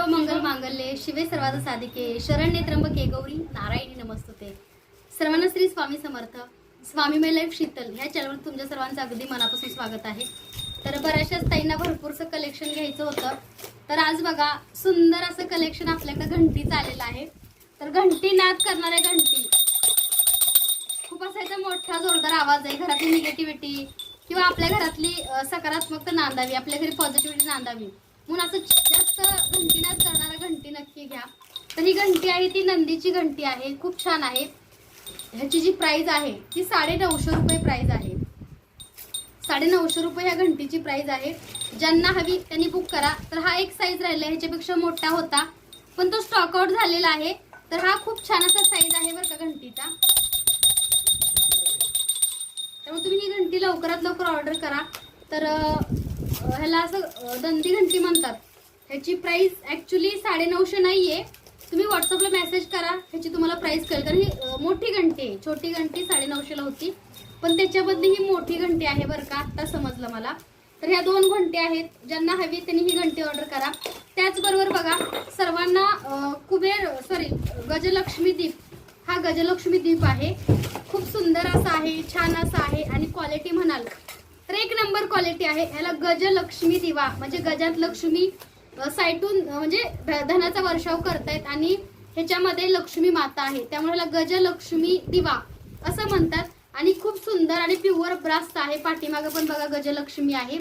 सर्व मंगल मांगल्ये शिवे सर्वात साधिके शरण्ये त्र्यंबके गौरी नारायणी नमस्तुते. सर्वांना श्री स्वामी समर्थ. स्वामी मै लाईफ शीतल ह्या चॅनलवर तुमच्या सर्वांचं अगदी मनापासून स्वागत आहे. तर बऱ्याचशाच ताईंना भरपूरसं कलेक्शन घ्यायचं होतं. तर आज बघा सुंदर असं कलेक्शन आपल्याकडे घंटीचं आलेलं आहे. तर घंटी नाद करणाऱ्या घंटी. खूप असायचा मोठा जोरदार आवाज आहे. घरातली निगेटिव्हिटी किंवा आपल्या घरातली सकारात्मकता नांदावी आपल्या घरी पॉझिटिव्हिटी नांदावी. म्हणून असं जास्त घंटीनाच करणारा घंटी नक्की घ्या. तर ही घंटी आहे ती नंदीची घंटी आहे खूप छान आहे. ह्याची जी प्राईज आहे ती साडे नऊशे रुपये प्राईज आहे. साडे नऊशे रुपये ह्या घंटीची प्राईज आहे. ज्यांना हवी त्यांनी बुक करा. तर हा एक साईज राहिला ह्याच्यापेक्षा मोठा होता. पण तो स्टॉकआउट झालेला आहे. तर हा खूप छान असा साईज आहे बरं का घंटीचा. त्यामुळे तुम्ही ही घंटी लवकरात लवकर ऑर्डर करा. तर ह्याला असं दंती घंटी म्हणतात. ह्याची प्राइस ॲक्च्युली साडेनऊशे नाही आहे तुम्ही व्हॉट्सअपला मेसेज करा ह्याची तुम्हाला प्राईस कळेल. कारण ही मोठी घंटी आहे. छोटी घंटी साडेनऊशेला होती. पण त्याच्याबद्दल ही मोठी घंटी आहे बरं का आत्ता समजलं मला. तर ह्या दोन घंटी आहेत. ज्यांना हवी त्यांनी ही घंटी ऑर्डर करा. त्याचबरोबर बघा सर्वांना कुबेर सॉरी गजलक्ष्मी दीप. हा गजलक्ष्मी दीप आहे. खूप सुंदर असा आहे छान असा आहे आणि क्वालिटी म्हणाल. तर एक नंबर क्वालिटी आहे. याला गजलक्ष्मी दिवा म्हणजे गजात लक्ष्मी साईटून म्हणजे ध- धनाचा वर्षाव करतायत आणि ह्याच्यामध्ये लक्ष्मी माता आहे. त्यामुळे ह्याला गजलक्ष्मी दिवा असं म्हणतात. आणि खूप सुंदर आणि प्युअर ब्रास्त आहे. पाठीमागं पण बघा गजलक्ष्मी आहे.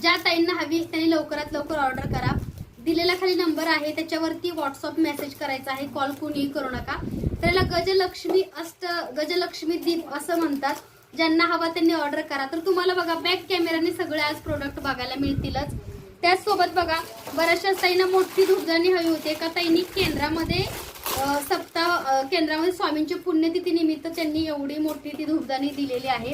ज्या ताईंना हवी त्यांनी लवकरात लवकर ऑर्डर करा. दिलेला खाली नंबर आहे. त्याच्यावरती व्हॉट्सअप मेसेज करायचा आहे. कॉल कोणीही करू नका. तर याला गजलक्ष्मी अष्ट गजलक्ष्मी दीप असं म्हणतात. ज्यांना हवा त्यांनी ऑर्डर करा. तर तुम्हाला बघा बॅक कॅमेराने सगळे आज प्रोडक्ट बघायला मिळतीलच. त्याचसोबत बघा बऱ्याचशा ताईंना मोठी धूपदाणी हवी होती. एका ताईंनी केंद्रामध्ये सप्ताह केंद्रामध्ये स्वामींची पुण्यतिथी निमित्त त्यांनी एवढी मोठी ती धूपदाणी दिलेली आहे.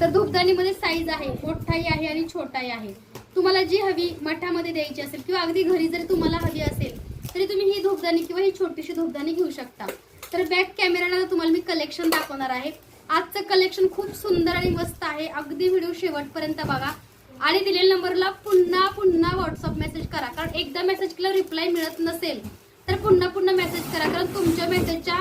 तर धूपदाणीमध्ये साईज आहे मोठाही आहे आणि छोटाही आहे. तुम्हाला जी हवी मठामध्ये द्यायची असेल किंवा अगदी घरी जरी तुम्हाला हवी असेल तरी तुम्ही ही धूपदाणी किंवा ही छोटीशी धूपदाणी घेऊ शकता. तर बॅक कॅमेराला तुम्हाला मी कलेक्शन दाखवणार आहे. आजचं कलेक्शन खूप सुंदर आणि मस्त आहे. अगदी व्हिडिओ शेवटपर्यंत बघा. आणि दिलेल्या नंबरला पुन्हा पुन्हा व्हॉट्सअप मेसेज करा. कारण एकदा मेसेज केला रिप्लाय मिळत नसेल तर पुन्हा पुन्हा मेसेज करा. कारण तुमच्या मेसेजच्या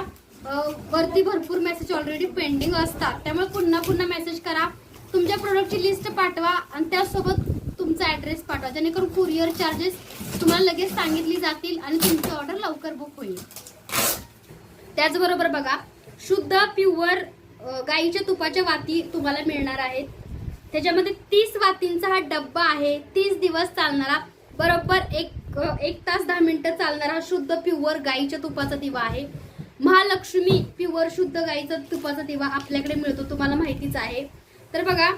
वरती भरपूर मेसेज ऑलरेडी पेंडिंग असतात. त्यामुळे पुन्हा पुन्हा मेसेज करा. तुमच्या प्रोडक्टची लिस्ट पाठवा आणि त्यासोबत तुमचा ऍड्रेस पाठवा. जेणेकरून कुरिअर चार्जेस तुम्हाला लगेच सांगितली जातील आणि तुमची ऑर्डर लवकर बुक होईल. त्याचबरोबर बघा शुद्ध प्युअर गाईच्या तुपाच्या वाती तुम्हाला मिळणार आहेत. त्याच्यामध्ये तीस वातींचा हा डब्बा आहे. तीस दिवस चालणारा बरोबर एक एक तास दहा मिनिटं चालणारा हा शुद्ध प्युअर गाईच्या तुपाचा दिवा आहे. महालक्ष्मी प्युअर शुद्ध गाईचा तुपाचा दिवा आपल्याकडे मिळतो तुम्हाला माहितीच आहे. तर बघा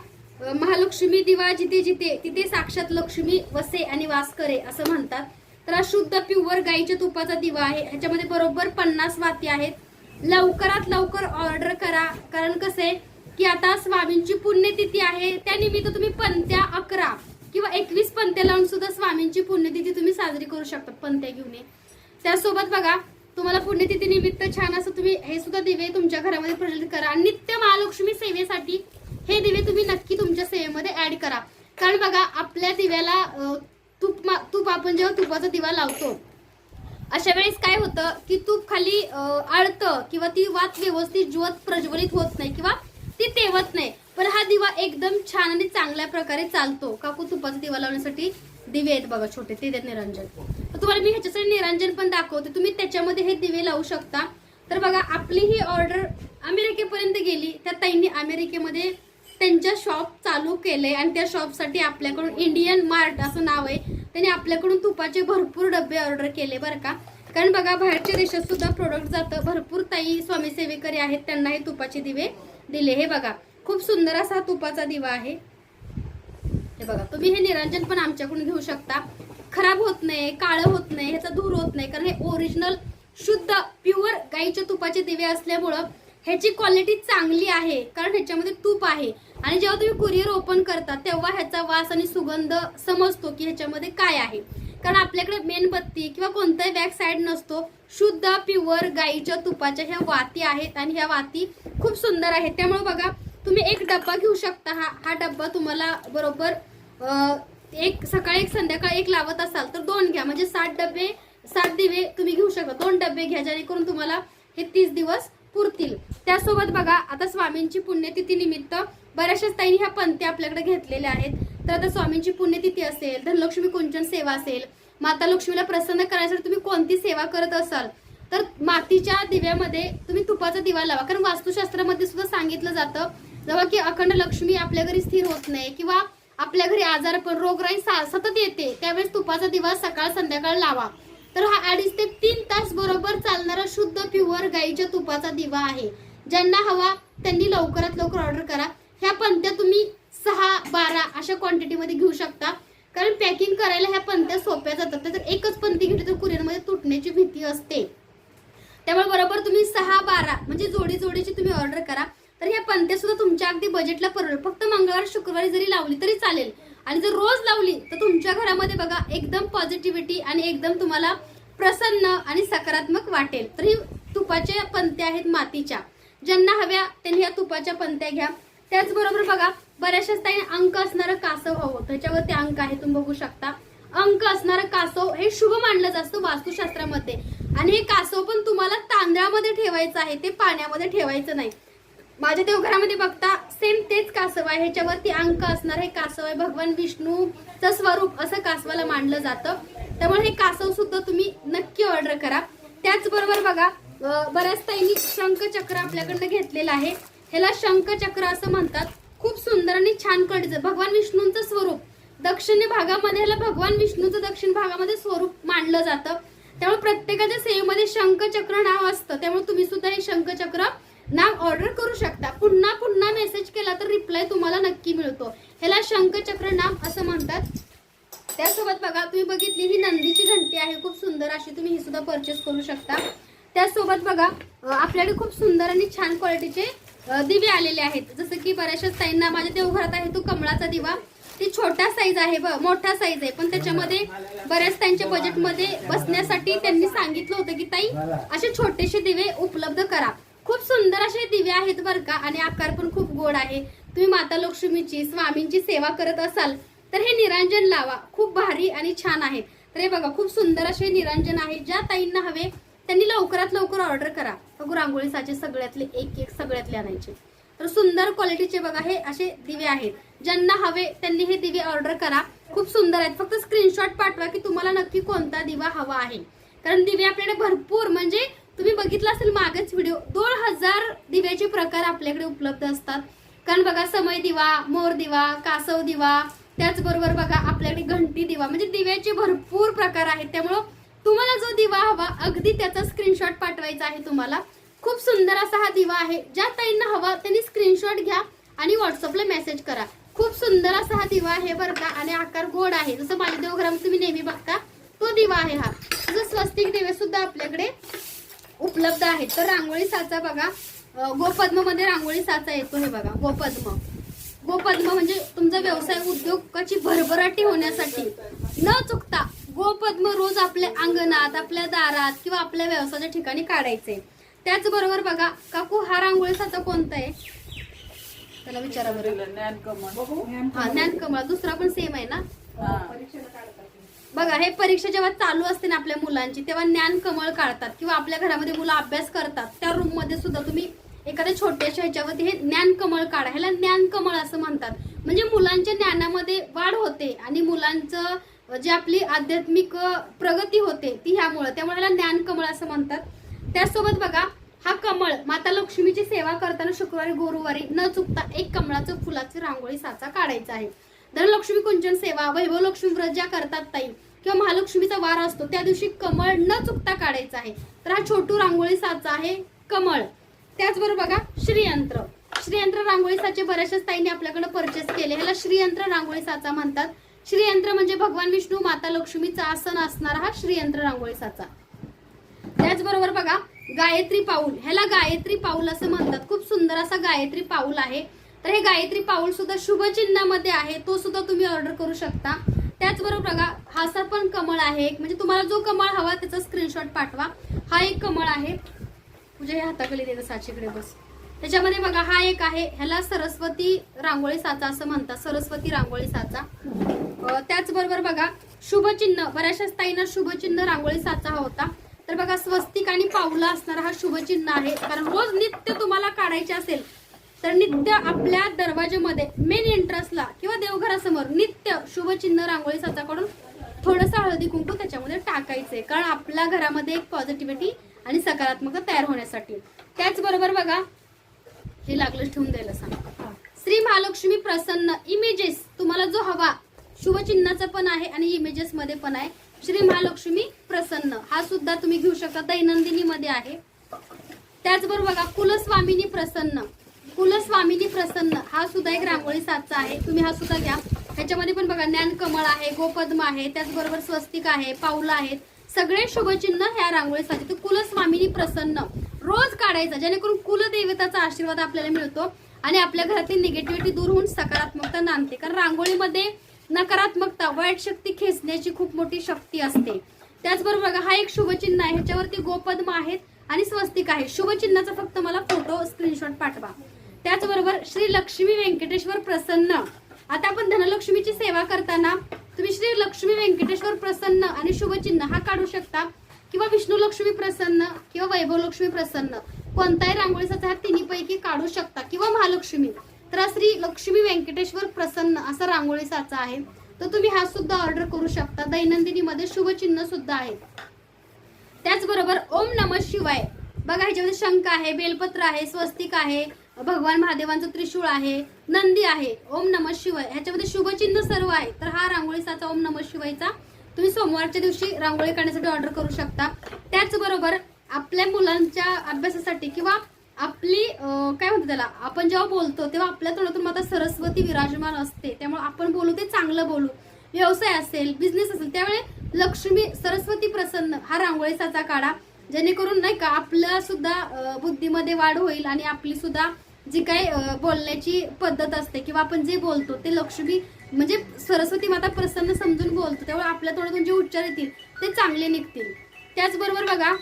महालक्ष्मी दिवा जिथे जिथे तिथे साक्षात लक्ष्मी वसे आणि वास करे असं म्हणतात. तर हा शुद्ध प्युअर गाईच्या तुपाचा दिवा आहे. ह्याच्यामध्ये बरोबर पन्नास वाती आहेत. लवकरात लवकर ऑर्डर करा. कारण कसं आहे की आता स्वामींची पुण्यतिथी आहे. त्यानिमित्त तुम्ही पंत्या अकरा किंवा एकवीस पंत्या लावून सुद्धा स्वामींची पुण्यतिथी तुम्ही साजरी करू शकता पंत्या घेऊन ये. त्यासोबत बघा तुम्हाला पुण्यतिथी निमित्त छान असं तुम्ही हे सुद्धा दिवे तुमच्या घरामध्ये प्रज्वलित करा. नित्य महालक्ष्मी सेवेसाठी हे दिवे तुम्ही नक्की तुमच्या सेवेमध्ये ऍड करा. कारण बघा आपल्या दिव्याला तूप मा- तूप आपण जेव्हा तुपाचा दिवा लावतो अशा वेळेस काय होतं की तूप खाली आळतं किंवा ती वात व्यवस्थित ज्योत प्रज्वलित होत नाही किंवा ती तेवत नाही. पण हा दिवा एकदम छान आणि चांगल्या प्रकारे चालतो. काकू तुपाचा दिवा लावण्यासाठी दिवे आहेत बघा छोटे ते देत निरंजन. तुम्हाला मी ह्याच्यासाठी निरंजन पण दाखवते. तुम्ही त्याच्यामध्ये हे दिवे लावू शकता. तर बघा आपली ही ऑर्डर अमेरिकेपर्यंत गेली त्या ताईंनी अमेरिकेमध्ये त्यांच्या शॉप चालू केले आणि त्या शॉपसाठी आपल्याकडून इंडियन मार्ट असं नाव आहे. त्यांनी आपल्याकडून तुपाचे भरपूर डबे ऑर्डर केले बरं का. कारण बघा बाहेरच्या देशात सुद्धा प्रोडक्ट जातं. भरपूर ताई स्वामीसेवेकरी आहेत त्यांना हे तुपाचे दिवे दिले. हे बघा खूप सुंदर असा तुपाचा दिवा आहे. हे बघा तुम्ही हे निरंजन पण आमच्याकडून घेऊ शकता. खराब होत नाही काळं होत नाही ह्याचा धूर होत नाही. कारण हे ओरिजिनल शुद्ध प्युअर गाईच्या तुपाचे दिवे असल्यामुळं ह्याची क्वालिटी चांगली आहे. कारण ह्याच्यामध्ये तूप आहे. आणि जेव्हा तुम्ही कुरिअर ओपन करता तेव्हा ह्याचा वास आणि सुगंध समजतो की ह्याच्यामध्ये काय आहे. कारण आपल्याकडे मेणबत्ती किंवा कोणताही बॅक साईड नसतो शुद्ध प्युअर गाईच्या तुपाच्या ह्या वाती आहेत आणि ह्या वाती खूप सुंदर आहेत. त्यामुळे बघा तुम्ही एक डब्बा घेऊ शकता. हा हा डब्बा तुम्हाला बरोबर एक सकाळी एक संध्याकाळी एक लावत असाल तर दोन घ्या. म्हणजे सात डबे सात दिवे तुम्ही घेऊ शकता. दोन डबे घ्या जेणेकरून तुम्हाला हे तीस दिवस पुरतील. त्यासोबत बघा आता स्वामींची पुण्यतिथी निमित्त बऱ्याचशाच ताईंनी ह्या पंथी आपल्याकडे घेतलेल्या आहेत. तर आता स्वामींची पुण्यतिथी असेल धनलक्ष्मी कुंचन सेवा असेल माता लक्ष्मीला प्रसन्न करण्यासाठी तुम्ही कोणती सेवा करत असाल? तर मातीच्या दिव्यामध्ये तुम्ही तुपाचा दिवा लावा. कारण वास्तुशास्त्रामध्ये सुद्धा सांगितलं जातं जेव्हा की अखंड लक्ष्मी आपल्या घरी स्थिर होत नाही किंवा आपल्या घरी आजारपण रोगराई सतत येते त्यावेळेस तुपाचा दिवा सकाळ संध्याकाळ लावा. तर हा अडीच ते तीन तास बरोबर चालणारा शुद्ध प्युअर गाईच्या तुपाचा दिवा आहे. ज्यांना हवा त्यांनी लवकरात लवकर ऑर्डर करा. ह्या पंत्या तुम्ही सहा बारा अशा क्वांटिटीमध्ये घेऊ शकता. कारण पॅकिंग करायला ह्या पंत्या सोप्या जातात. तर एकच पंती घेतली तर कुरिअरमध्ये तुटण्याची भीती असते. त्यामुळे बरोबर तुम्ही सहा बारा म्हणजे जोडी जोडीची तुम्ही ऑर्डर करा. तर ह्या पंत्या सुद्धा तुमच्या अगदी बजेटला परवडेल फक्त मंगळवार शुक्रवारी जरी लावली तरी चालेल. आणि जर रोज लावली तर तुमच्या घरामध्ये बघा एकदम पॉझिटिव्हिटी आणि एकदम तुम्हाला प्रसन्न आणि सकारात्मक वाटेल. तर ही तुपाच्या पंत्या आहेत मातीच्या. ज्यांना हव्या त्यांनी ह्या तुपाच्या पंत्या घ्या. त्याचबरोबर बघा बऱ्याचशाच ताई अंक असणारं कासव हवं. त्याच्यावरती अंक आहे तुम्ही बघू शकता. अंक असणारं कासव हे शुभ मानलं जातं वास्तुशास्त्रामध्ये. आणि हे कासव पण तुम्हाला तांदळामध्ये ठेवायचं आहे ते पाण्यामध्ये ठेवायचं नाही. माझ्या देवघरामध्ये बघता सेम तेच कासव आहे. ह्याच्यावरती अंक असणार हे कासव आहे. भगवान विष्णूचं स्वरूप असं कासवाला मानलं जातं. त्यामुळे हे कासव सुद्धा तुम्ही नक्की ऑर्डर करा. त्याचबरोबर बघा अं, बऱ्याच ताईंनी शंखचक्र आपल्याकडनं घेतलेलं आहे. ह्याला शंखचक्र असं म्हणतात. खूप सुंदर आणि छान क्वालिटीचं भगवान विष्णूंचं स्वरूप. दक्षिण भागामध्ये ह्याला भगवान विष्णूचं दक्षिण भागामध्ये स्वरूप मानलं जातं. त्यामुळे प्रत्येकाच्या सेवेमध्ये शंखचक्र नाव असतं. त्यामुळे तुम्ही सुद्धा हे शंखचक्र नाव ऑर्डर करू शकता. पुन्हा पुन्हा मेसेज केला तर रिप्लाय तुम्हाला नक्की मिळतो. ह्याला शंखचक्र नाम असं म्हणतात. त्यासोबत बघा तुम्ही बघितली ही नंदीची घंटी आहे. खूप सुंदर अशी तुम्ही ही सुद्धा परचेस करू शकता. त्यासोबत बघा आपल्याकडे खूप सुंदर आणि छान क्वालिटीचे दिवे आलेले आहेत. जसं की बऱ्याचशा ताईंना माझ्या देवघरात आहे. तो कमळाचा दिवा. ती छोटा साईज आहे ब मोठा साईज आहे. पण त्याच्यामध्ये बऱ्याच त्यांच्या बजेटमध्ये बसण्यासाठी त्यांनी सांगितलं होतं की ताई असे छोटेसे दिवे उपलब्ध करा. खूप सुंदर असे दिवे आहेत बरं का आणि आकार पण खूप गोड आहे. तुम्ही माता लक्ष्मीची स्वामींची सेवा करत असाल तर हे निरांजन लावा. खूप भारी आणि छान आहे. तर हे बघा खूप सुंदर असे निरांजन आहे. ज्या ताईंना हवे त्यांनी लवकरात लवकर ऑर्डर करा. बघू रांगोळी साचे सगळ्यातले एक एक सगळ्यातले आणायचे. तर सुंदर क्वालिटीचे बघा हे असे दिवे आहेत. ज्यांना हवे त्यांनी हे दिवे ऑर्डर करा. खूप सुंदर आहेत. फक्त स्क्रीनशॉट पाठवा की तुम्हाला नक्की कोणता दिवा हवा आहे. कारण दिवे आपल्याकडे भरपूर म्हणजे तुम्ही बघितलं असेल मागेच व्हिडिओ दोन हजार दिव्याचे प्रकार आपल्याकडे उपलब्ध असतात. कारण बघा समय दिवा मोर दिवा कासव दिवा त्याचबरोबर बघा आपल्याकडे घंटी दिवा म्हणजे दिव्याचे भरपूर प्रकार आहेत. त्यामुळं तुम्हाला जो दिवा हवा अगदी त्याचा स्क्रीनशॉट पाठवायचा आहे तुम्हाला. खूप सुंदर असा हा दिवा आहे. ज्या ताईंना हवा त्यांनी स्क्रीनशॉट घ्या आणि व्हॉट्सअपला मेसेज करा. खूप सुंदर असा हा दिवा आहे बरं का आणि आकार गोड आहे. जसं माझ्या देवघरामध्ये तुम्ही नेहमी बघता तो दिवा आहे हा. तसं स्वस्तिक दिवे सुद्धा आपल्याकडे उपलब्ध आहेत. तर रांगोळी साचा बघा. अं, गोपद्ममध्ये रांगोळी साचा येतो हे बघा गोपद्म. गोपद्म म्हणजे तुमचा व्यवसाय उद्योगाची भरभराटी होण्यासाठी न चुकता गोपद्म रोज आपल्या अंगणात आपल्या दारात किंवा आपल्या व्यवसायाच्या ठिकाणी काढायचे. त्याचबरोबर बघा काकू हा रांगोळी साचा कोणता आहे? त्याला विचारा बरं. हा ज्ञान कमळ. दुसरा पण सेम आहे ना? बघा हे परीक्षा जेव्हा चालू असते ना आपल्या मुलांची तेव्हा ज्ञान कमळ काढतात. किंवा आपल्या घरामध्ये मुलं अभ्यास करतात. त्या रूममध्ये सुद्धा तुम्ही एखाद्या छोट्याशा ह्याच्यावरती हे ज्ञान कमळ काढा. ह्याला ज्ञान कमळ असं म्हणतात. म्हणजे मुलांच्या ज्ञानामध्ये वाढ होते आणि मुलांचं जी आपली आध्यात्मिक प्रगती होते ती ह्यामुळं त्यामुळे ह्याला ज्ञान कमळ असं म्हणतात. त्याचसोबत बघा हा कमळ माता लक्ष्मीची सेवा करताना शुक्रवारी गुरुवारी न चुकता एक कमळाचं फुलाची रांगोळी साचा काढायचा आहे. धनलक्ष्मी कुंचन सेवा वैभव लक्ष्मी व्रत ज्या करतात ताई. किंवा महालक्ष्मीचा वार असतो त्या दिवशी कमळ न चुकता काढायचा आहे. तर हा छोटू रांगोळी साचा आहे कमळ. त्याचबरोबर बघा श्रीयंत्र. श्रीयंत्र रांगोळी साचे बऱ्याचशा ताईने आपल्याकडे परचेस केले. ह्याला श्रीयंत्र रांगोळी साचा म्हणतात. श्रीयंत्र म्हणजे भगवान विष्णू माता लक्ष्मीचा आसन असणारा हा श्रीयंत्र रांगोळी साचा त्याचबरोबर बघा गायत्री पाऊल. ह्याला गायत्री पाऊल असं म्हणतात. खूप सुंदर असा गायत्री पाऊल आहे. तर हे गायत्री पाऊल सुद्धा शुभ चिन्हामध्ये आहे. तो सुद्धा तुम्ही ऑर्डर करू शकता. त्याचबरोबर बघा हा असा पण कमळ आहे एक. म्हणजे तुम्हाला जो कमळ हवा त्याचा स्क्रीनशॉट पाठवा. हा एक कमळ आहे. तुझ्या हे हाताखाली देतं साचीकडे बस. त्याच्यामध्ये बघा हा एक आहे. ह्याला सरस्वती रांगोळी साचा असं म्हणतात. सरस्वती रांगोळी साचा. त्याचबरोबर बघा शुभचिन्ह. बऱ्याचशा ताईंना शुभचिन्ह रांगोळी साचा हा होता. तर बघा स्वस्तिक आणि पावलं असणारा हा शुभचिन्ह आहे. कारण रोज नित्य तुम्हाला काढायचे असेल तर नित्य आपल्या दरवाजामध्ये मेन एंट्रन्सला किंवा देवघरासमोर नित्य शुभचिन्ह रांगोळी साचाकडून थोडंसं हळदी कुंकू त्याच्यामध्ये टाकायचंय. कारण आपल्या घरामध्ये एक पॉझिटिव्हिटी आणि सकारात्मकता तयार होण्यासाठी. त्याचबरोबर बघा हे लागलं ठेवून द्यायला सांग. श्री महालक्ष्मी प्रसन्न इमेजेस तुम्हाला जो हवा शुभचिन्हाचा पण आहे आणि इमेजेस मध्ये पण आहे. श्री महालक्ष्मी प्रसन्न हा सुद्धा तुम्ही घेऊ शकता दैनंदिनी मध्ये आहे. त्याचबरोबर बघा कुलस्वामिनी प्रसन्न. कुलस्वामिनी प्रसन्न हा सुद्धा एक रांगोळी साचा आहे. तुम्ही हा सुद्धा घ्या. ह्याच्यामध्ये पण बघा ज्ञान कमळ आहे गोपद्म आहे त्याचबरोबर स्वस्तिक आहे पावलं आहेत. सगळे शुभचिन्ह ह्या रांगोळी साचे. तर कुलस्वामिनी प्रसन्न रोज काढायचा जेणेकरून कुलदेवताचा आशीर्वाद आपल्याला मिळतो आणि आपल्या घरातील निगेटिव्हिटी दूर होऊन सकारात्मकता नांदते. कारण रांगोळीमध्ये नकारात्मकता वाईट शक्ती खेचण्याची खूप मोठी शक्ती असते. त्याचबरोबर बघा हा एक शुभचिन्ह आहे. ह्याच्यावरती गोपद्म आहेत आणि स्वस्तिक आहे. शुभचिन्हाचा फक्त मला फोटो स्क्रीनशॉट पाठवा. त्याचबरोबर श्री लक्ष्मी व्यंकटेश्वर प्रसन्न. आता आपण धनलक्ष्मीची सेवा करताना तुम्ही श्री लक्ष्मी व्यंकटेश्वर प्रसन्न आणि शुभचिन्ह हा काढू शकता. किंवा विष्णू लक्ष्मी प्रसन्न किंवा वैभव लक्ष्मी प्रसन्न कोणताही रांगोळीचा हा तिन्हीपैकी काढू शकता. किंवा महालक्ष्मी. तर श्री लक्ष्मी व्यंकटेश्वर प्रसन्न असा रांगोळी साचा आहे. तर तुम्ही हा सुद्धा ऑर्डर करू शकता. दैनंदिनीमध्ये शुभचिन्ह सुद्धा आहे. त्याचबरोबर ओम नम शिवाय. बघा ह्याच्यामध्ये शंख आहे बेलपत्र आहे स्वस्तिक आहे भगवान महादेवांचं त्रिशूळ आहे नंदी आहे. ओम नम शिवाय. ह्याच्यामध्ये शुभचिन्ह सर्व आहे. तर हा रांगोळी साचा ओम नम शिवायचा तुम्ही सोमवारच्या दिवशी रांगोळी काढण्यासाठी ऑर्डर करू शकता. त्याचबरोबर आपल्या मुलांच्या अभ्यासासाठी किंवा आपली काय म्हणतो त्याला आपण जेव्हा बोलतो तेव्हा आपल्या तोंडातून माता सरस्वती विराजमान असते. त्यामुळे आपण बोलू ते चांगलं बोलू. व्यवसाय असेल बिझनेस असेल त्यावेळी लक्ष्मी सरस्वती प्रसन्न हा रांगोळीसाचा काढा. जेणेकरून नाही का आपलं सुद्धा बुद्धीमध्ये वाढ होईल आणि आपली सुद्धा जी काही बोलण्याची पद्धत असते किंवा आपण जे बोलतो ते लक्ष्मी म्हणजे सरस्वती माता प्रसन्न समजून बोलतो त्यामुळे आपल्या तोंडातून जे उच्चार येतील ते चांगले निघतील. त्याचबरोबर बघा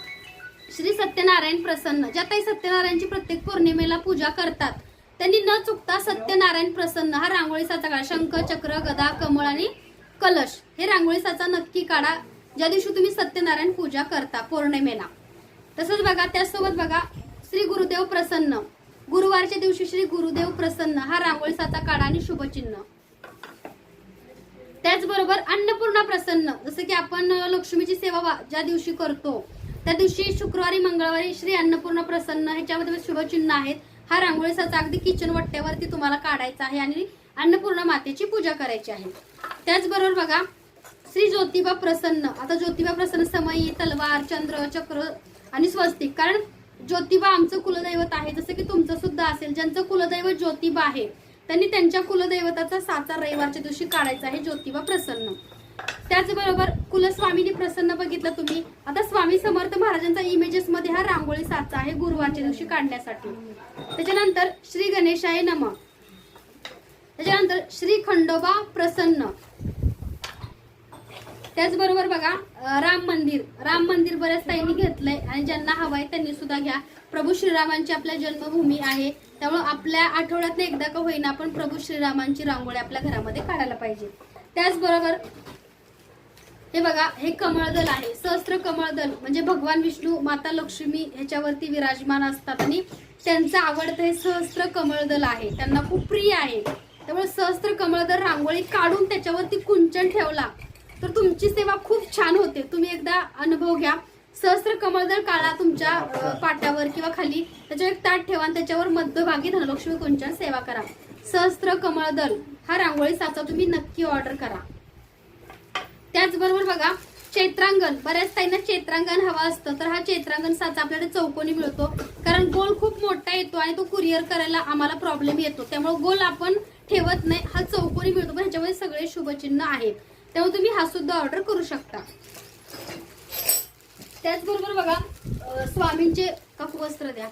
श्री सत्यनारायण प्रसन्न ज्या ताई सत्यनारायणची प्रत्येक पौर्णिमेला पूजा करतात त्यांनी न चुकता सत्यनारायण प्रसन्न हा रांगोळीसाचा काढा शंख चक्र गदा कमळ आणि कलश हे रांगोळीसाचा नक्की काढा ज्या दिवशी तुम्ही सत्यनारायण पूजा करता पौर्णिमेला. तसंच बघा त्याचसोबत बघा श्री गुरुदेव प्रसन्न गुरुवारच्या दिवशी श्री गुरुदेव प्रसन्न हा रांगोळीसाचा काढा आणि शुभचिन्ह. त्याचबरोबर अन्नपूर्णा प्रसन्न जसं की आपण लक्ष्मीची सेवा ज्या दिवशी करतो त्या दिवशी शुक्रवारी मंगळवारी श्री अन्नपूर्णा प्रसन्न ह्याच्यामध्ये शुभचिन्ह आहेत. हा रांगोळीसाचा अगदी किचन वट्ट्यावरती तुम्हाला काढायचा आहे आणि अन्नपूर्णा मातेची पूजा करायची आहे. त्याचबरोबर बघा श्री ज्योतिबा प्रसन्न. आता ज्योतिबा प्रसन्न समयी तलवार चंद्र चक्र आणि स्वस्तिक. कारण ज्योतिबा आमचं कुलदैवत आहे. जसं की तुमचं सुद्धा असेल ज्यांचं कुलदैवत ज्योतिबा आहे त्यांनी त्यांच्या कुलदैवताचा साचा रविवारच्या दिवशी काढायचा आहे ज्योतिबा प्रसन्न. त्याचबरोबर कुलस्वामीने प्रसन्न बघितलं तुम्ही. आता स्वामी समर्थ महाराजांचा इमेजेस मध्ये हा रांगोळी साचा आहे गुरुवारच्या दिवशी काढण्यासाठी. त्याच्यानंतर श्री गणेशाय नम. त्याच्यानंतर श्री खंडोबा प्रसन्न. त्याचबरोबर बघा राम मंदिर. राम मंदिर बऱ्याच ताईंनी घेतलंय आणि ज्यांना हवंय त्यांनी सुद्धा घ्या. प्रभू श्रीरामांची आपल्या जन्मभूमी आहे. त्यामुळे आपल्या आठवड्यात एकदा का होईना आपण प्रभू श्रीरामांची रांगोळी आपल्या घरामध्ये काढायला पाहिजे. त्याचबरोबर हे बघा हे कमळदल आहे. सहस्त्र कमळदल म्हणजे भगवान विष्णू माता लक्ष्मी ह्याच्यावरती विराजमान असतात आणि त्यांचं आवडतं हे सहस्त्र कमळदल आहे. त्यांना खूप प्रिय आहे. त्यामुळे सहस्त्र कमळदल रांगोळी काढून त्याच्यावरती कुंचन ठेवला. तर तुमची सेवा खूप छान होते. तुम्ही एकदा अनुभव घ्या. सहस्त्र कमळदळ काळा तुमच्या पाट्यावर पाटावर किंवा खाली त्याच्यावर एक ताट ठेवा आणि त्याच्यावर मध्यभागी धनलक्ष्मी कुंचन सेवा करा. सहस्त्र कमळदल हा रांगोळी साचा तुम्ही नक्की ऑर्डर करा. त्याचबरोबर बघा चैत्रांगण. बऱ्याच ताईंना चैत्रांगण हवा असतं. तर हा चैत्रांगण साचा आपल्याला चौकोनी मिळतो. कारण गोल खूप मोठा येतो आणि तो कुरिअर करायला आम्हाला प्रॉब्लेम येतो. त्यामुळे गोल आपण ठेवत नाही. हा चौकोनी मिळतो. पण ह्याच्यामध्ये सगळे शुभचिन्ह आहेत. तेव्हा तुम्ही हा सुद्धा ऑर्डर करू शकता. त्याचबरोबर बघा स्वामींचे कफ वस्त्र द्या.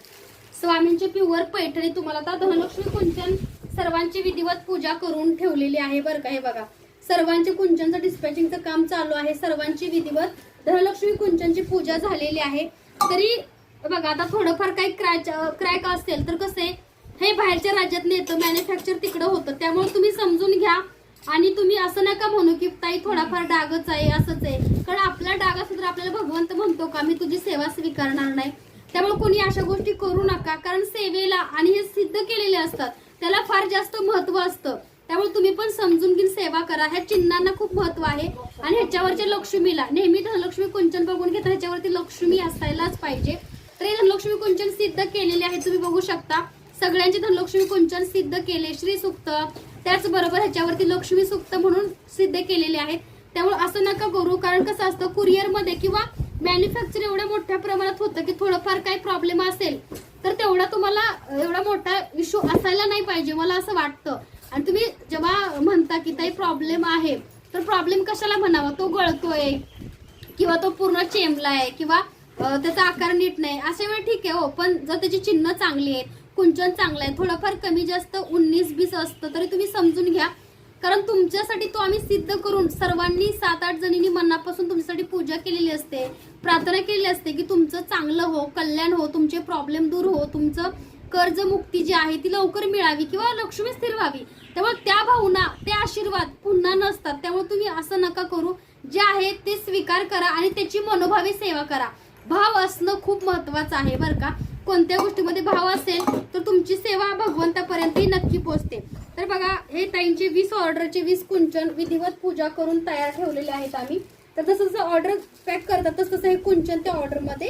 स्वामींचे प्युअर पैठणी तुम्हाला आता धनलक्ष्मी कुंचन सर्वांची विधिवत पूजा करून ठेवलेली आहे बरं का हे बघा. सर्वांचे कुंचनचं डिस्पॅचिंगचं काम चालू आहे सर्वांची विधिवत धनलक्ष्मी कुंचनची पूजा झालेली आहे. तरी बघा आता थोडंफार काही क्रॅच क्रॅक असेल तर कसं आहे हे बाहेरच्या राज्यात नेतं मॅन्युफॅक्चर तिकडं होतं त्यामुळे तुम्ही समजून घ्या. आणि तुम्ही असं नका म्हणू की ताई थोडाफार डागच आहे असंच आहे. कारण आपला डाग असला तर आपल्याला भगवंत म्हणतो का मी तुझी सेवा स्वीकारणार नाही. त्यामुळे कोणी अशा गोष्टी करू नका. कारण सेवेला आणि हे सिद्ध केलेले असतात त्याला फार जास्त महत्त्व असतं. त्यामुळे तुम्ही पण समजून घेऊन सेवा करा. ह्या चिन्हांना खूप महत्त्व आहे. आणि ह्याच्यावरच्या लक्ष्मीला नेहमी धनलक्ष्मी कुंचन बघून घेता ह्याच्यावरती लक्ष्मी असायलाच पाहिजे. तर हे धनलक्ष्मी कुंचन सिद्ध केलेले आहे तुम्ही बघू शकता. सगळ्यांचे धनलक्ष्मी कुंचन सिद्ध केले. श्री सुक्त त्याचबरोबर ह्याच्यावरती लक्ष्मी सुक्त म्हणून सिद्ध केलेले आहेत त्यामुळे असं नका करू कारण कसं असतं कुरिअरमध्ये किंवा मॅन्युफॅक्चर एवढ्या मोठ्या प्रमाणात होतं की थोडंफार काही प्रॉब्लेम असेल तर तेवढा तुम्हाला एवढा मोठा इश्यू असायला नाही पाहिजे मला असं वाटतं. आणि तुम्ही जेव्हा म्हणता की काही प्रॉब्लेम आहे तर प्रॉब्लेम कशाला म्हणावा? तो गळतोय किंवा तो पूर्ण चेंबला आहे किंवा त्याचा आकार नीट नाही अशा वेळी ठीक आहे हो पण जर त्याची चिन्ह चांगली आहेत कुंचन चांगलं आहे. थोडंफार कमी जास्त उन्नीस बीस असतं तरी तुम्ही समजून घ्या. कारण तुमच्यासाठी तो आम्ही सिद्ध करून सर्वांनी सात आठ जणींनी मनापासून तुमच्यासाठी पूजा केलेली असते. प्रार्थना केलेली असते की तुमचं चांगलं हो कल्याण हो तुमचे प्रॉब्लेम दूर हो तुमचं कर्ज मुक्ती जी आहे ती लवकर मिळावी किंवा लक्ष्मी स्थिर व्हावी. त्यामुळे त्या भावना ते आशीर्वाद पुन्हा नसतात. त्यामुळे तुम्ही असं नका करू. जे आहे ते स्वीकार करा आणि त्याची मनोभावी सेवा करा. भाव असणं खूप महत्वाचं आहे बरं का? कोणत्या गोष्टीमध्ये भाव असेल तर तुमची सेवा भगवंतापर्यंतही नक्की पोहोचते. तर बघा हे ताईंचे वीस ऑर्डरचे वीस कुंचन विधिवत पूजा करून तयार ठेवलेले आहेत आम्ही. तर तसं जसं ऑर्डर पॅक करतात तसं तसं हे कुंचन त्या ऑर्डरमध्ये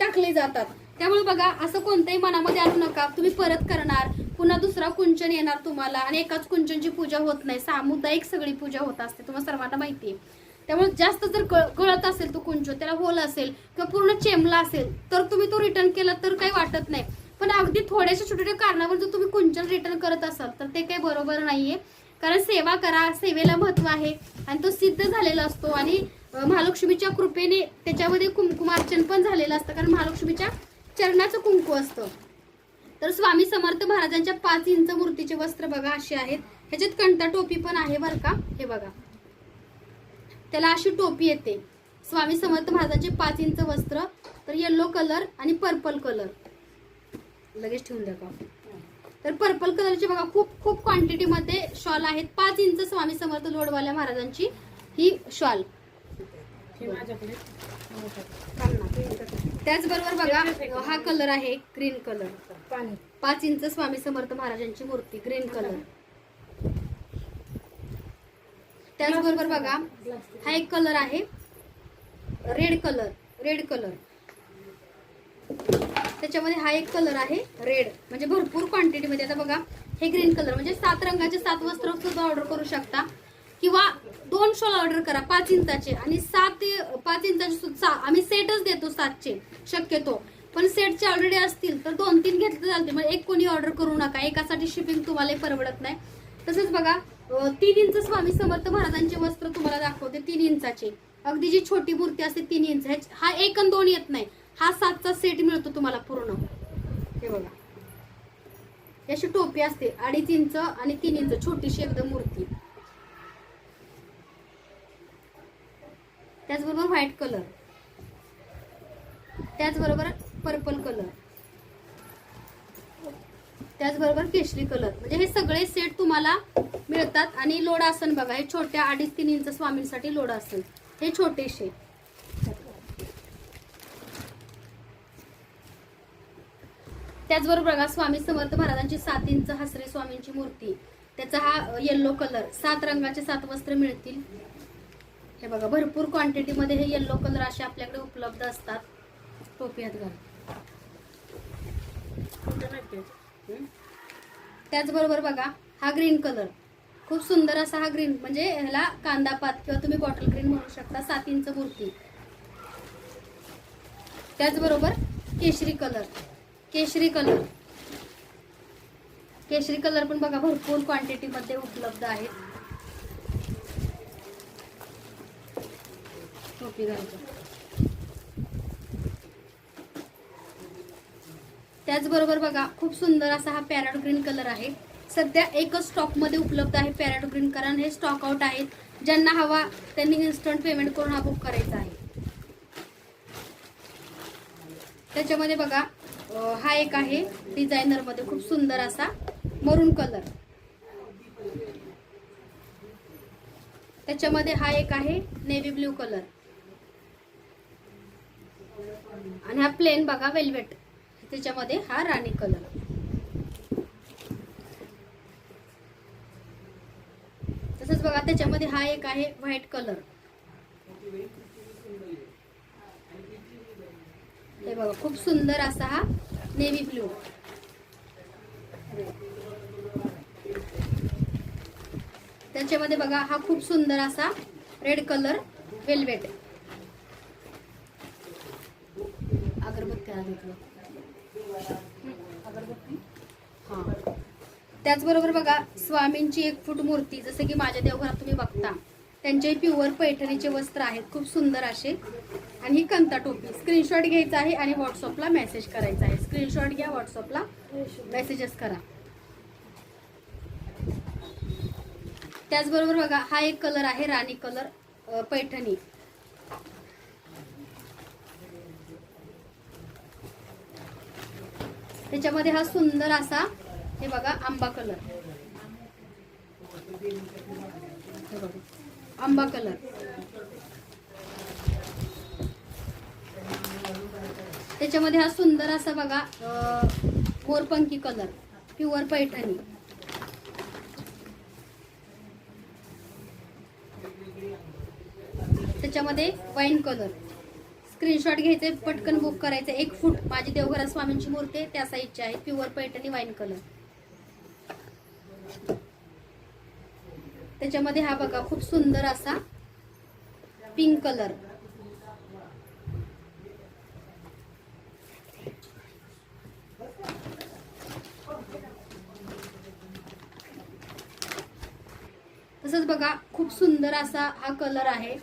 टाकले जातात. त्यामुळे बघा असं कोणत्याही मनामध्ये आणू नका. तुम्ही परत करणार पुन्हा दुसरा कुंचन येणार तुम्हाला आणि एकाच कुंचनची पूजा होत नाही. सामुदायिक सगळी पूजा होत असते तुम्हाला सर्वांना माहिती आहे त्यामुळे जास्त जर गळत असेल तो कुंचो त्याला होल असेल किंवा पूर्ण चेमला असेल तर तुम्ही तो रिटर्न केला तर काही वाटत नाही. पण अगदी थोड्याशा छोट्या कारणावर जर तुम्ही कुंचन रिटर्न करत असाल तर ते काही बरोबर नाहीये. कारण सेवा करा सेवेला महत्त्व आहे. आणि तो सिद्ध झालेला असतो आणि महालक्ष्मीच्या कृपेने त्याच्यामध्ये कुंकुमार्चन पण झालेलं असतं. कारण महालक्ष्मीच्या चरणाचं कुंकू असतं. तर स्वामी समर्थ महाराजांच्या पाच इंच मूर्तीचे वस्त्र बघा असे आहेत. ह्याच्यात कंटा टोपी पण आहे बरं का? हे बघा. त्याला अशी टोपी येते. स्वामी समर्थ महाराजांचे पाच इंच वस्त्र तर येल्लो कलर आणि पर्पल कलर लगेच ठेवून द्या का तर पर्पल कलरचे बघा खूप खूप क्वांटिटीमध्ये शॉल आहेत. पाच इंच स्वामी समर्थ लोडवाल्या महाराजांची ही शॉल त्याचबरोबर बघा हा कलर आहे ग्रीन कलर पाच इंच स्वामी समर्थ महाराजांची मूर्ती ग्रीन कलर त्याचबरोबर बघा हा एक कलर आहे. रेड कलर रेड कलर त्याच्यामध्ये हा एक कलर आहे रेड म्हणजे भरपूर क्वांटिटीमध्ये आता बघा हे ग्रीन कलर म्हणजे सात रंगाचे सात वस्त्र सुद्धा ऑर्डर करू शकता. किंवा दोन शॉल ऑर्डर करा पाच इंचाचे. आणि सात पाच इंचाचे सुद्धा आम्ही सेटच देतो सातचे. शक्यतो. पण सेटचे ऑलरेडी असतील तर दोन तीन घेतले चालते म्हणजे एक कोणी ऑर्डर करू नका. एकासाठी शिपिंग तुम्हाला परवडत नाही. तसंच बघा तीन इंच स्वामी समर्थ महाराजांचे वस्त्र तुम्हाला दाखवते तीन इंचाचे. अगदी जी छोटी मूर्ती असते तीन इंच. हा एक आणि दोन येत नाही. हा सातचा सेट मिळतो तुम्हाला पूर्ण. हे बघा. ही अशी टोपी असते अडीच इंच आणि तीन इंच. छोटीशी एकदम मूर्ती. त्याचबरोबर व्हाईट कलर त्याचबरोबर पर्पल कलर त्याचबरोबर केशरी कलर. म्हणजे हे सगळे सेट तुम्हाला मिळतात. आणि लोडासन बघा हे छोट्या अडीच तीन इंच स्वामींसाठी लोडासन हे छोटेसे त्याचबरोबर बघा स्वामी समर्थ महाराजांची सात इंच हसरे स्वामींची मूर्ती. त्याचा हा येल्लो कलर सात रंगाचे सात वस्त्र मिळतील. हे बघा भरपूर क्वांटिटीमध्ये हे येल्लो कलर असे आपल्याकडे उपलब्ध असतात. टोपी हात घाल. त्याचबरोबर बघा हा ग्रीन कलर खूप सुंदर असा हा ग्रीन म्हणजे ह्याला कांदापात किंवा तुम्ही बॉटल ग्रीन म्हणू शकता सात इंच मूर्ती. त्याचबरोबर केशरी कलर केशरी कलर केशरी कलर पण बघा भरपूर क्वांटिटीमध्ये उपलब्ध आहेत. टोपी घालतो. त्याचबरोबर बघा खूप सुंदर असा हा पॅराड ग्रीन कलर आहे. सध्या एकच स्टॉकमध्ये उपलब्ध आहे पॅराड ग्रीन कारण हे स्टॉक आउट आहेत. ज्यांना हवा त्यांनी इन्स्टंट पेमेंट करून हा बुक करायचा आहे. त्याच्यामध्ये बघा हा एक आहे डिझायनरमध्ये खूप सुंदर असा मरून कलर त्याच्यामध्ये हा एक आहे नेव्ही ब्ल्यू कलर आणि हा प्लेन बघा वेल्वेट त्याच्यामध्ये हा राणी कलर. तसंच बघा त्याच्यामध्ये हा एक आहे व्हाईट कलर. हे बघा खूप सुंदर असा हा नेव्ही ब्लू त्याच्यामध्ये बघा हा खूप सुंदर असा रेड कलर वेल्वेट अगरबत्ती हां त्याचबरोबर बघा स्वामींची एक फूट मूर्ती जसं की माझ्या देवघरात तुम्ही बघता त्यांचे प्युअर पैठणीचे वस्त्र आहेत खूप सुंदर असे. आणि ही कंता टोपी स्क्रीनशॉट घ्यायचा आहे आणि व्हॉट्सअपला मेसेज करायचा आहे. स्क्रीनशॉट घ्या व्हॉट्सअपला मेसेजेस करा. त्याचबरोबर बघा हा एक कलर आहे राणी कलर पैठणी. त्याच्यामध्ये हा सुंदर असा हे बघा आंबा कलर आंबा कलर त्याच्यामध्ये हा सुंदर असा बघा अ, मोरपंखी कलर प्युअर पैठणी. त्याच्यामध्ये वाईन कलर स्क्रीनशॉट घ्यायचे पटकन बुक करायचं. एक फूट माझी देवघरात स्वामींची मूर्ती आहे त्या साईजची आहे. प्युअर पैठणी वाईन कलर त्याच्यामध्ये हा बघा खूप सुंदर असा पिंक कलर तसंच बघा खूप सुंदर असा हा कलर आहे.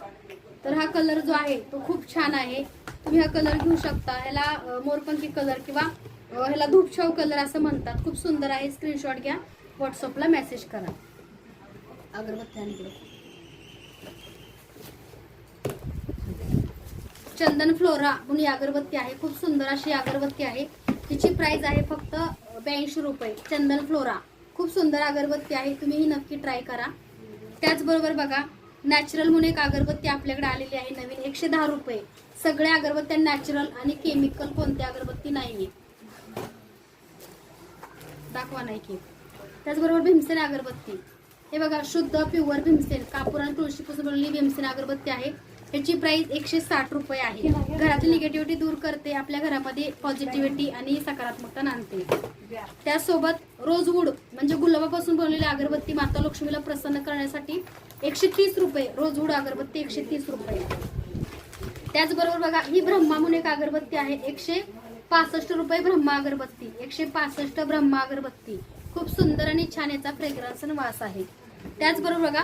तर हा कलर जो आहे तो खूप छान आहे. तुम्ही हा कलर घेऊ शकता. ह्याला मोरपंखी कलर किंवा ह्याला धूपछाव कलर असं म्हणतात. खूप सुंदर आहे. स्क्रीनशॉट घ्या. व्हॉट्सअपला मेसेज करा. अगरबत्ती आणि इकडं. चंदन फ्लोरा म्हणून अगरबत्ती आहे. खूप सुंदर अशी अगरबत्ती आहे. तिची प्राइस आहे फक्त ब्याऐंशी रुपये. चंदन फ्लोरा. खूप सुंदर अगरबत्ती आहे. तुम्ही ही नक्की ट्राय करा. त्याचबरोबर बघा नॅचरल म्हणून एक अगरबत्ती आपल्याकडे आलेली आहे नवीन. एकशे दहा रुपये. सगळ्या अगरबत्त्या नॅचरल आणि केमिकल कोणत्या अगरबत्ती नाहीये. दाखवा नाही की त्याचबरोबर भीमसेन अगरबत्ती. हे बघा शुद्ध प्युअर भीमसेन. कापूर आणि तुळशीपासून बनवलेली भीमसेन अगरबत्ती आहे. याची प्राइस एकशे साठ रुपये आहे. घरातील निगेटिव्हिटी दूर करते आपल्या घरामध्ये पॉझिटिव्हिटी आणि सकारात्मकता आणते त्यासोबत रोजवूड म्हणजे गुलाबापासून बनवलेली अगरबत्ती माता लक्ष्मीला प्रसन्न करण्यासाठी एकशे तीस रुपये रोजवूड अगरबत्ती एकशे तीस रुपये. त्याचबरोबर बघा ही ब्रह्मा म्हणून एक अगरबत्ती आहे एकशे पासष्ट रुपये ब्रह्मा अगरबत्ती एकशे पासष्ट ब्रह्मा अगरबत्ती. खूप सुंदर आणि छान याचा फ्रेग्रन्स आणि वास आहे. त्याचबरोबर बघा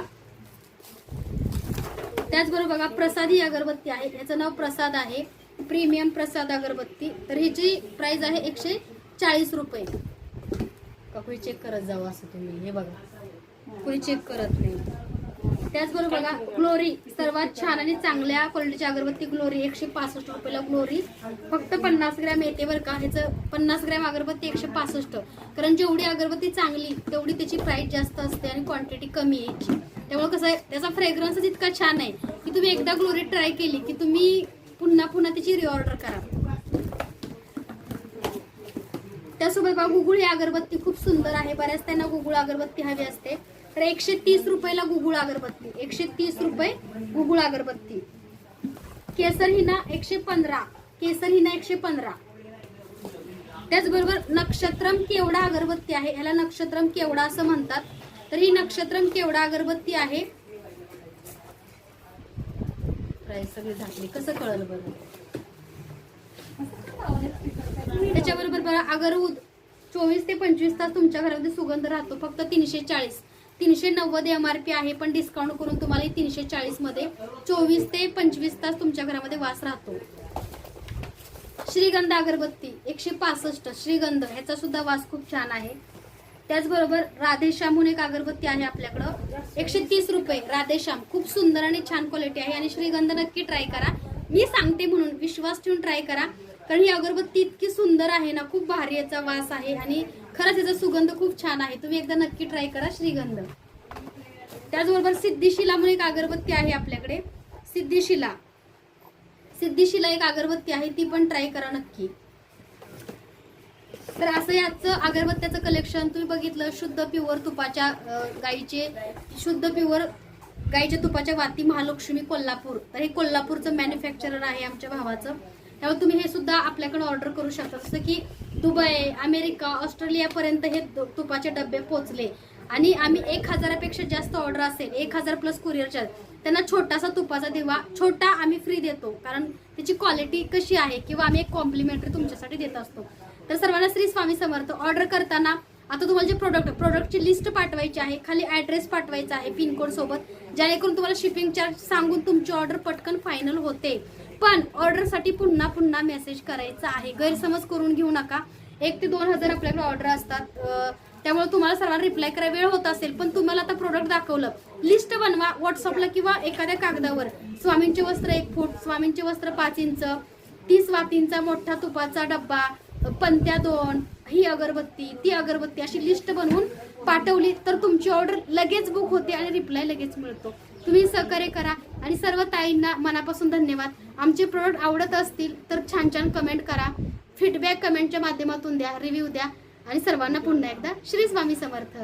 त्याचबरोबर बघा प्रसाद ही अगरबत्ती आहे याचं नाव प्रसाद आहे. प्रीमियम प्रसाद अगरबत्ती. तर ह्याची प्राइस आहे एकशे चाळीस रुपये. का कोणी चेक करत जाऊ असं तुम्ही? हे बघा. कोणी चेक करत नाही. त्याचबरोबर बघा ग्लोरी सर्वात छान आणि चांगल्या क्वालिटीची अगरबत्ती ग्लोरी एकशे पासष्ट रुपयाला ग्लोरी फक्त पन्नास ग्रॅम येते बरं का. ह्याचं पन्नास ग्रॅम अगरबत्ती एकशे पासष्ट. कारण जेवढी अगरबत्ती चांगली तेवढी त्याची प्राईस जास्त असते आणि क्वांटिटी कमी आहे त्यामुळे कसं आहे त्याचा फ्रेग्रन्सच इतका छान आहे की तुम्ही एकदा ग्लोरी ट्राय केली की तुम्ही पुन्हा पुन्हा त्याची रिऑर्डर करा. त्यासोबत बघा गुगुळ ही अगरबत्ती खूप सुंदर आहे. बऱ्याच त्यांना गुगुळ अगरबत्ती हवी असते. तर एकशे तीस रुपयाला गुगुळ अगरबत्ती एकशे तीस रुपये गुगुळ अगरबत्ती. केसर हिना एकशे पंधरा केसर हिना एकशे पंधरा. त्याचबरोबर नक्षत्रम केवडा अगरबत्ती आहे ह्याला नक्षत्रम केवडा असं म्हणतात. तर ही नक्षत्रम केवडा अगरबत्ती आहे. प्राईस सगळी झाकली कसं कळलं बरं? त्याच्याबरोबर बघा अगरऊद. चोवीस ते पंचवीस तास तुमच्या घरामध्ये सुगंध राहतो फक्त तीनशे चाळीस. तीनशे नव्वद एम आर पी आहे पण डिस्काउंट करून तुम्हाला तीनशे चाळीसमध्ये चोवीस ते पंचवीस तास तुमच्या घरामध्ये वास राहतो. श्रीगंध अगरबत्ती एकशे पासष्ट श्रीगंध ह्याचा सुद्धा वास खूप छान आहे. त्याचबरोबर राधेश्याम म्हणून एक अगरबत्ती आहे आपल्याकडं एकशे तीस रुपये राधेश्याम. खूप सुंदर आणि छान क्वालिटी आहे आणि श्रीगंध नक्की ट्राय करा. मी सांगते म्हणून विश्वास ठेवून ट्राय करा. कारण ही अगरबत्ती इतकी सुंदर आहे ना खूप भारी याचा वास आहे आणि खरंच याचा सुगंध खूप छान आहे. तुम्ही एकदा नक्की ट्राय करा श्रीगंध. त्याचबरोबर सिद्धिशिला म्हणून एक अगरबत्ती आहे आपल्याकडे. सिद्धिशिला. सिद्धिशिला एक अगरबत्ती आहे ती पण ट्राय करा नक्की. तर असं याचं अगरबत्त्याचं कलेक्शन तुम्ही बघितलं शुद्ध प्युअर तुपाच्या गाईचे शुद्ध प्युअर गाईच्या तुपाच्या वाती महालक्ष्मी कोल्हापूर. तर हे कोल्हापूरचं मॅन्युफॅक्चरर आहे आमच्या भावाचं. त्यामुळे तुम्ही हे सुद्धा आपल्याकडे ऑर्डर करू शकता. जसं की दुबई अमेरिका ऑस्ट्रेलियापर्यंत हे तुपाचे डबे पोचले आणि आम्ही एक हजारापेक्षा जास्त ऑर्डर असेल एक हजार प्लस कुरिअर चार्ज त्यांना छोटासा तुपाचा दिवा छोटा आम्ही फ्री देतो. कारण त्याची क्वालिटी कशी आहे किंवा आम्ही एक कॉम्प्लिमेंटरी तुमच्यासाठी देत असतो. तर सर्वांना श्री स्वामी समर्थ. ऑर्डर करताना आता तुम्हाला जे प्रोडक्ट प्रोडक्टची लिस्ट पाठवायची आहे खाली ॲड्रेस पाठवायचा आहे पिनकोड सोबत. जेणेकरून तुम्हाला शिपिंग चार्ज सांगून तुमची ऑर्डर पटकन फायनल होते. पण ऑर्डरसाठी पुन्हा पुन्हा मेसेज करायचा आहे. गैरसमज करून घेऊ नका. एक ते दोन हजार आपल्याकडे ऑर्डर असतात. त्यामुळे तुम्हाला सर्वांना रिप्लाय करायला वेळ होत असेल पण तुम्हाला आता प्रोडक्ट दाखवलं. लिस्ट बनवा व्हॉट्सअपला किंवा एखाद्या कागदावर. स्वामींचे वस्त्र एक फूट स्वामींचे वस्त्र पाच इंच तीस वातींचा मोठा तुपाचा डब्बा पंत्या दोन ही अगरबत्ती ती अगरबत्ती अशी लिस्ट बनवून पाठवली तर तुमची ऑर्डर लगेच बुक होते आणि रिप्लाय लगेच मिळतो. तुम्ही सहकार्य करा. आणि सर्व ताईंना मनापासून धन्यवाद. आमचे प्रोडक्ट आवडत असतील तर छान छान कमेंट करा. फीडबॅक कमेंटच्या माध्यमातून द्या रिव्ह्यू द्या. आणि सर्वांना पुन्हा एकदा श्री स्वामी समर्थ.